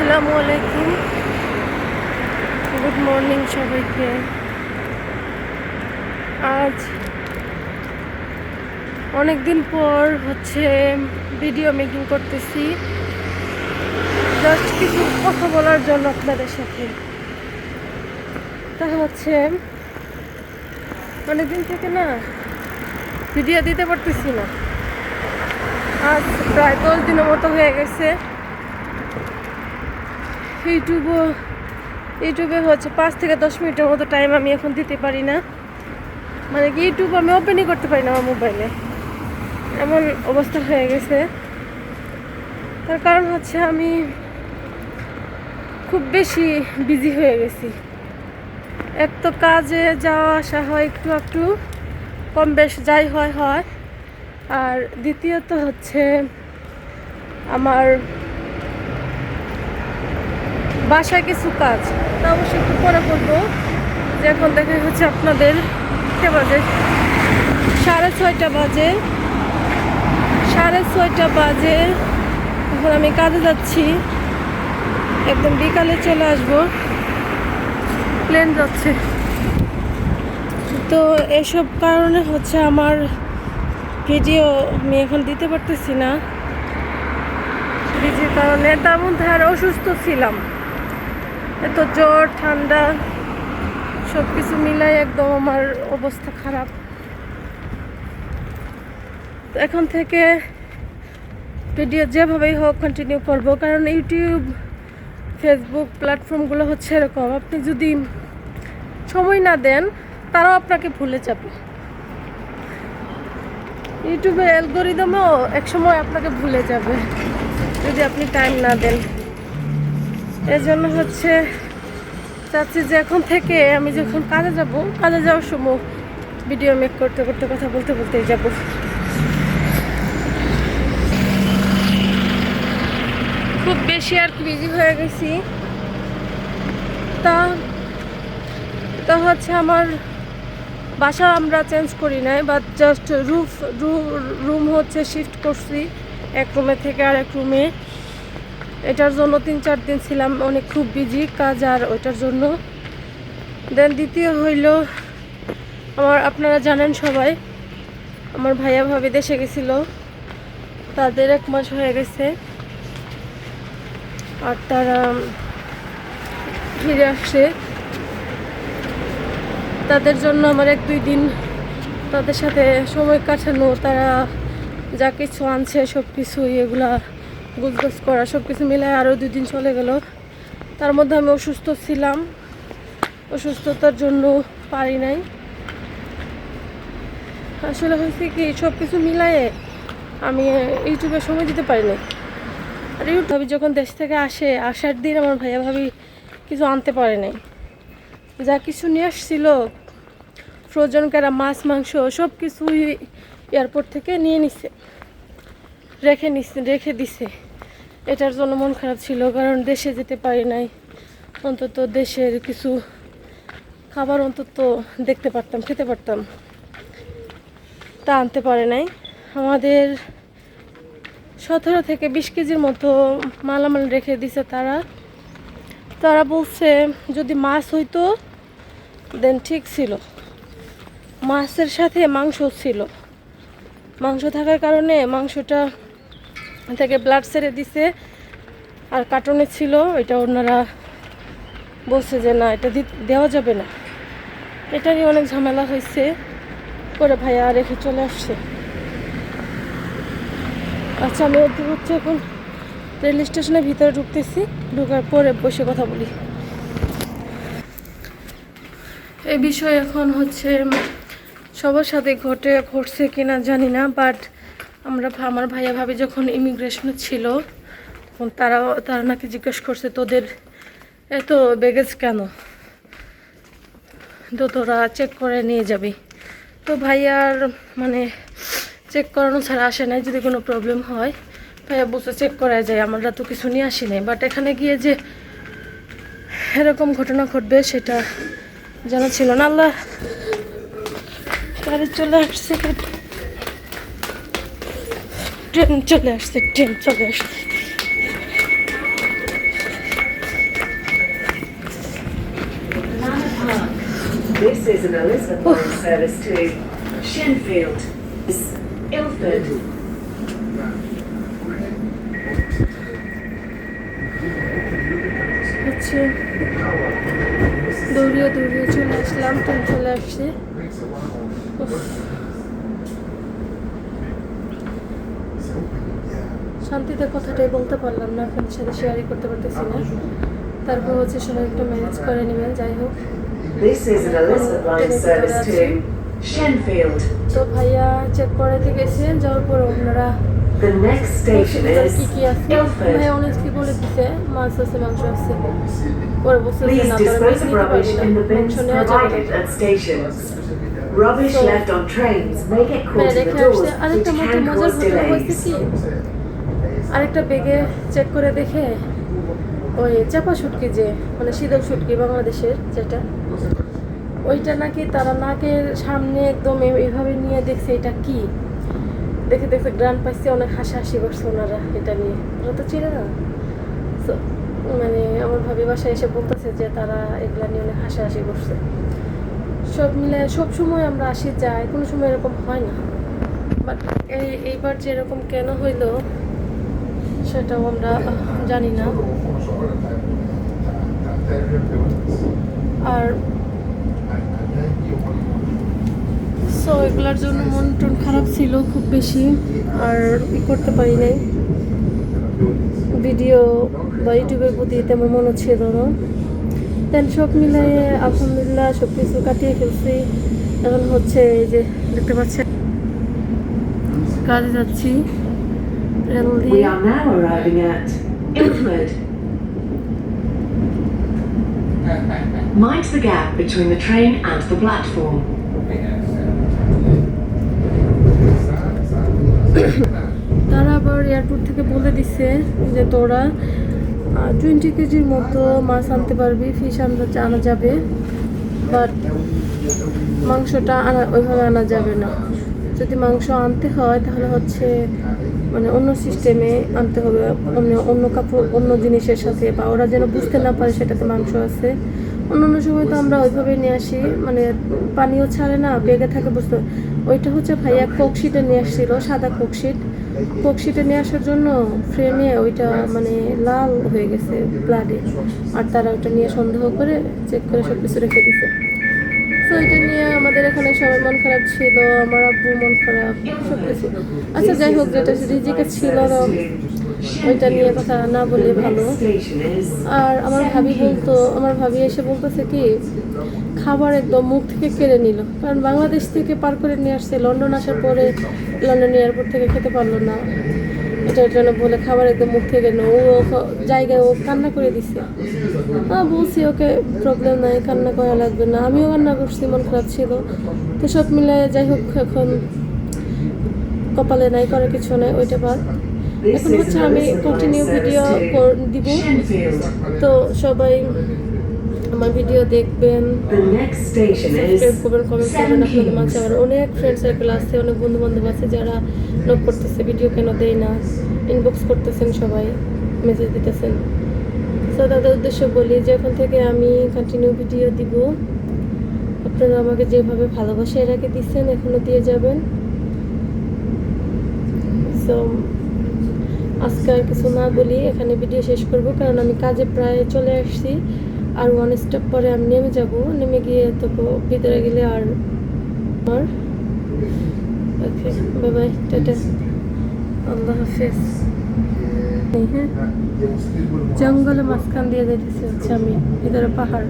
আসসালামু আলাইকুম। Good morning সবাইকে। আজ অনেক দিন পর হচ্ছে ভিডিও মেকিং করতেছি। জাস্ট কিছু কথা বলার জন্য আপনাদের সাথে। তা হচ্ছে অনেকদিন থেকে না ভিডিও দিতে পারতেছি না। আজ প্রায় দশ দিনের মতো হয়ে গেছে। ইউটিউবও ইউটিউবে হচ্ছে পাঁচ থেকে দশ মিনিটের মতো টাইম আমি এখন দিতে পারি না। মানে কি ইউটিউব আমি ওপেনই করতে পারি না আমার মোবাইলে এমন অবস্থা হয়ে গেছে। তার কারণ হচ্ছে আমি খুব বেশি বিজি হয়ে গেছি। এক তো কাজে যাওয়া, আসা হয় একটু একটু, কম বেশ যাই হয় হয়। আর দ্বিতীয়ত হচ্ছে আমার বাসায় কিছু কাজ, তা অবশ্যই একটু পরে করব। যে এখন দেখা হচ্ছে আপনাদের কে বাজে? সাড়ে ছয়টা বাজে। সাড়ে ছয়টা বাজে। এখন আমি কাজে যাচ্ছি। একদম বিকালে চলে আসব। প্লেন যাচ্ছে। তো এসব কারণে হচ্ছে আমার ভিডিও আমি এখন দিতে পারতেছি না। বিজির কারণে, তার মধ্যে আর অসুস্থ ছিলাম। এত জ্বর, ঠান্ডা সব কিছু মিলাই একদম আমার অবস্থা খারাপ। এখন থেকে ভিডিও যেভাবেই হোক কন্টিনিউ করব, কারণ ইউটিউব ফেসবুক প্ল্যাটফর্মগুলো হচ্ছে এরকম। আপনি যদি সময় না দেন, তারাও আপনাকে ভুলে যাবে। ইউটিউবের অ্যালগোরিদমও একসময় আপনাকে ভুলে যাবে, যদি আপনি টাইম না দেন। এর জন্য হচ্ছে চাচ্ছি যে এখন থেকে আমি যখন কাজে যাব, কাজে যাওয়ার সময় ভিডিও মেক করতে করতে কথা বলতে বলতেই যাব। খুব বেশি আর বিজি হয়ে গেছি। তা তা হচ্ছে আমার বাসা আমরা চেঞ্জ করি নাই বাট জাস্ট রুফ রুম হচ্ছে শিফট করছি, এক রুমে থেকে আর এক রুমে এটার জন্য তিন, চার দিন ছিলাম, অনেক খুব বিজি কাজ আর ওইটার জন্য। দেন দ্বিতীয় হইল, আমার আপনারা জানেন সবাই, আমার ভাইয়া ভাবি দেশে গেছিল। তাদের এক মাস হয়ে গেছে। আর তারা ফিরে আসছে। তাদের জন্য আমার এক, দুই দিন তাদের সাথে সময় কাটানো, তারা যা কিছু আনছে সব কিছু এগুলা গুজগাছ করা সব কিছু মিলে আরও দুই দিন চলে গেল। তার মধ্যে আমি অসুস্থ ছিলাম। অসুস্থতার জন্য পারি নাই। আসলে হয়েছে কি সব কিছু মিলায়ে আমি ইউটিউবে সময় দিতে পারি নাই। আর ইউটিউব যখন দেশ থেকে আসে, আসার দিন আমার ভাইয়া ভাবি কিছু আনতে পারে নাই। যা কিছু নিয়ে আসছিল, ফ্রোজন করা, মাছ, মাংস সব কিছুই এয়ারপোর্ট থেকে নিয়ে নিছে। রেখে নিছে, রেখে দিছে। এটার জন্য মন খারাপ ছিল, কারণ দেশে যেতে পারি নাই। অন্তত দেশের কিছু খাবার অন্তত দেখতে পারতাম, খেতে পারতাম। তা আনতে পারে নাই। আমাদের সতেরো থেকে বিশ কেজির মতো মালামাল রেখে দিছে তারা। তারা বলছে, যদি মাছ হইতো, দেন ঠিক ছিল। মাছের সাথে মাংস ছিল। মাংস থাকার কারণে মাংসটা থেকে ব্লাড ছেড়ে দিছে। আর কার্টনে ছিল, এটা ওনারা বলছে যে, না, এটা দেওয়া যাবে না। এটা নিয়ে অনেক ঝামেলা হয়েছে। পরে ভাইয়া রেখে চলে আসছে। আচ্ছা আমি ওদের হচ্ছে এখন। রেল স্টেশনের ভিতরে ঢুকতেছি। ঢুকার পরে বসে কথা বলি। এই বিষয়ে এখন হচ্ছে, সবার সাথে ঘটে, ঘটছে কিনা জানি না বাট আমরা আমার ভাইয়া ভাবি যখন ইমিগ্রেশনে ছিল, তখন তারা তারা নাকি জিজ্ঞেস করছে, তোদের এত ব্যাগেজ কেন? তো তোরা চেক করে নিয়ে যাবি। তো ভাইয়ার মানে চেক করানো ছাড়া আসে নাই, যদি কোনো প্রবলেম হয়, ভাইয়া বসে চেক করা যায়, আমরা তো কিছু নিয়ে আসি নাই। বাট এখানে গিয়ে যে এরকম ঘটনা ঘটবে, সেটা জানা ছিল না। আল্লাহ গাড়ি চলে আসছে। ট্রেন to আসছে ট্রেন চলে আসছে This is an Elizabeth line service to Shenfield, Ilford. দৌড়িয়ে দৌড়িয়ে চলে আসলাম ট্রেন চলে আসছে শান্তিতে কথাটাই বলতে পারলাম না আপনাদের সাথে শেয়ারই করতে পারতেছি না তারপর হচ্ছে সবাই একটু ম্যানেজ করে নেবেন যাই হোক. তো ভাইয়া চেক করাতে গেছে যাওয়ার পর ওনারা The next station is কি কি আছে. ভাইয়া অনেকলি বলে দিছে মাছ আছে মাংস আছে পরে Please না তোরা dispose of rubbish left on trains হ্যাঁ in the doors, which can cause delays. আরেকটা বেগে চেক করে দেখে ওই চাপা শুটকি যে মানে শীতল শুটকি বাংলাদেশের যেটা, ওইটা নাকি তারা নাকের সামনে একদম এইভাবে নিয়ে দেখছে এটা কি? দেখে দেখছে গ্রান পাইছে, অনেক হাসাহাসি করছে ওনারা এটা নিয়ে। ওরা তো চিনে না। মানে আমার ভাবি বাসায় এসে বলতেছে যে তারা এগুলা নিয়ে অনেক হাসাহাসি করছে। সব মিলে সব সময় আমরা আসি যাই, কোনো সময় এরকম হয় না। বাট এই এইবার যে এরকম কেন হইল সেটাও আমরা জানি না। আর সো এগুলোর জন্য মন টন খারাপ ছিল খুব বেশি, আর ই করতে পারি নাই। ভিডিও বা ইউটিউবের প্রতি তেমন মনে ছিল না। দেন সব মিলিয়ে আলহামদুলিল্লাহ সব কিছু কাটিয়ে ফেলছি। এখন হচ্ছে এই যে দেখতে পাচ্ছেন, কাজে যাচ্ছি। রেল দিয়ে are now arriving at Ilford. Mind the gap between the train and the platform. তারা আবার এয়ারপোর্ট থেকে বলে দিছে যে তোরা টোয়েন্টি কেজির মতো মাছ আনতে পারবি ফিশ আনতে আনা যাবে বাট মাংসটা আনা ওইভাবে আনা যাবে না যদি মাংস আনতে হয়, তাহলে হচ্ছে মানে অন্য সিস্টেমে আনতে হবে। অন্য অন্য কাপড়, অন্য জিনিসের সাথে বা ওরা যেন বুঝতে না পারে সেটাতে মাংস আছে। অন্য অন্য সময় তো আমরা ওইভাবে নিয়ে আসি মানে পানিও ছাড়ে না বেগে থাকে বুঝতে ওইটা হচ্ছে ভাইয়া কোকশিটে নিয়ে আসছিল, সাদা কোকশিট। কোকশিটে নিয়ে আসার জন্য ফ্রেমে ওইটা মানে লাল হয়ে গেছে ব্লাডে আর তারা ওইটা নিয়ে সন্দেহ করে চেক করে সব কিছু রেখে দিছে। তো এটা নিয়ে আমাদের এখানে সবাই মন খারাপ ছিল, আমার আব্বু মন খারাপ সব আচ্ছা যাই হোক, যেটা রিজিকে ছিল ওইটা নিয়ে কথা না বলে ভালো। আর আমার ভাবি বলতো, আমার ভাবি এসে বলতেছে কি, খাবার একদম মুখ থেকে কেড়ে নিল। কারণ বাংলাদেশ থেকে পার করে নিয়ে আসছে, লন্ডন আসার পরে লন্ডন এয়ারপোর্ট থেকে খেতে পারল না। এটা জন্য বলে খাবার একদম মুখ থেকে কেন ও জায়গায় ও কান্না করে দিছে। হ্যাঁ বলছি ওকে প্রবলেম নাই, কান্না করা লাগবে না। আমিও কান্না করছি, মন খারাপ ছিল। তো সব মিলে যাই হোক, এখন কপালে নাই করার কিছু নাই, ওইটা বাদ। এখন হচ্ছে আমি কন্টিনিউ ভিডিও দিব। তো সবাই আমার ভিডিও দেখবেন। সাবস্ক্রাইব করবেন কমেন্ট করবেন আপনাদের মাঝে আমার অনেক ফ্রেন্ড সার্কেল আছে অনেক বন্ধু বান্ধব আছে যারা নোট করতেছে ভিডিও কেন দেয় না। ইনবক্স করতেছেন সবাই মেসেজ দিতেছেন। সো তাদের উদ্দেশ্য বলি যে এখন থেকে আমি কন্টিনিউ ভিডিও দিব। আপনারা আমাকে যেভাবে ভালোবাসা এর আগে দিচ্ছেন এখনও দিয়ে যাবেন। সো আজকে আর কিছু না বলি এখানে ভিডিও শেষ করব কারণ আমি কাজে প্রায় চলে আসছি। আর ওয়ান স্টেপ পরে আমি নেমে যাব। নেমে গিয়ে তো ভিতরে গেলে আর আমার ওকে বাই বাই টাটা। আল্লাহ হাফেজ। হ্যাঁ জঙ্গলে মাঝখান দিয়ে যেতেছি হচ্ছে আমি, ভিতরে পাহাড়।